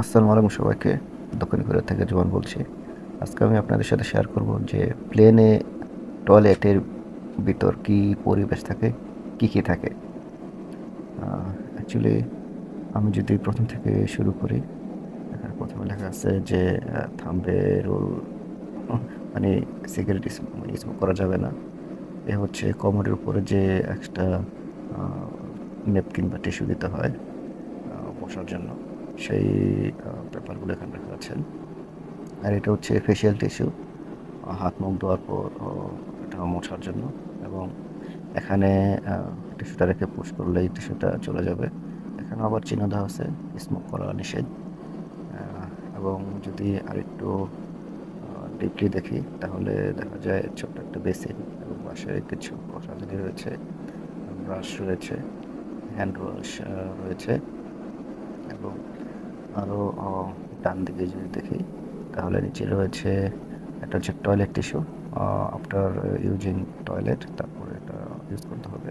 আসসালামু আলাইকুম সবাইকে। দক্ষিণ কোরিয়া থেকে জোয়ান বলছি। আজকে আমি আপনাদের সাথে শেয়ার করব যে প্লেনে টয়লেটের ভিতর কি পরিবেশ থাকে, কি কি থাকে। অ্যাকচুয়ালি আমি যদি প্রথম থেকে শুরু করি প্রথমে লেখা আছে যে থামবে রোল মানে সিগারেট মানে স্মোক করা যাবে না। এ হচ্ছে কমোডের উপরে যে একটা নেপকিন বা টিস্যু দিতে হয় বসার জন্য। সেই পেপারগুলো এখানে রাখা আছে আর এটা হচ্ছে ফেসিয়াল টিস্যু হাত মুখ ধোয়ার পর এটা মোছার জন্য। এবং এখানে টিস্যুটা রেখে পুশ করলেই টিস্যুটা চলে যাবে। এখানে আবার চিহ্ন দেওয়া আছে স্মোক করা নিষেধ। এবং যদি আরেকটু ডিপলি দেখি, তাহলে দেখা যায় ছোট্ট একটা বেসিন এবং পাশে কিছু প্রসাধনী রয়েছে ব্রাশ রয়েছে হ্যান্ড ওয়াশ রয়েছে। এবং আরও ডান দিকে যদি দেখি, তাহলে নিচে রয়েছে একটা হচ্ছে toilet tissue after using toilet তারপরে এটা ইউজ করতে হবে।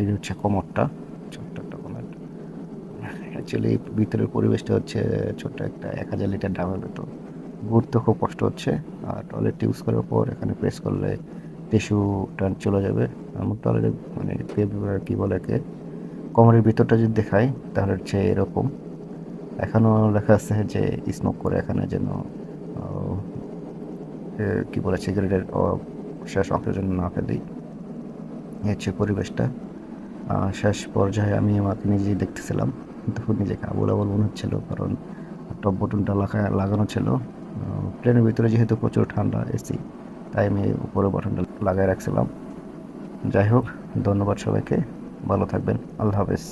এই হচ্ছে কোমরটা, ছোট্ট একটা কমেন্ট অ্যাকচুয়ালি ভিতরের পরিবেশটা হচ্ছে ছোট্ট একটা এক হাজার লিটার ডাবের মতো ঘুরতে খুব কষ্ট হচ্ছে, আর টয়লেট ইউজ করার পর এখানে প্রেস করলে টিস্যুটা চলে যাবে। আমার টয়লেটে মানে কী বলে একে? কোমরের ভিতরটা যদি দেখাই, তাহলে হচ্ছে এরকম। এখনও লেখা আছে যে স্মোক করে এখানে যেন কি বলে সিগারেটের শেষ অংশের জন্য না ফেলি। হচ্ছে পরিবেশটা। শেষ পর্যায়ে আমি আমাকে নিজেই দেখতেছিলাম। কিন্তু নিজেকে আবুল আবুল মনে হচ্ছিল, কারণ টপ বটনটা লাগা লাগানো ছিল। প্লেনের ভিতরে যেহেতু প্রচুর ঠান্ডা এসি, তাই আমি উপরে বটনটা লাগাই রাখছিলাম। যাই হোক, ধন্যবাদ সবাইকে। ভালো থাকবেন। আল্লাহ হাফেজ।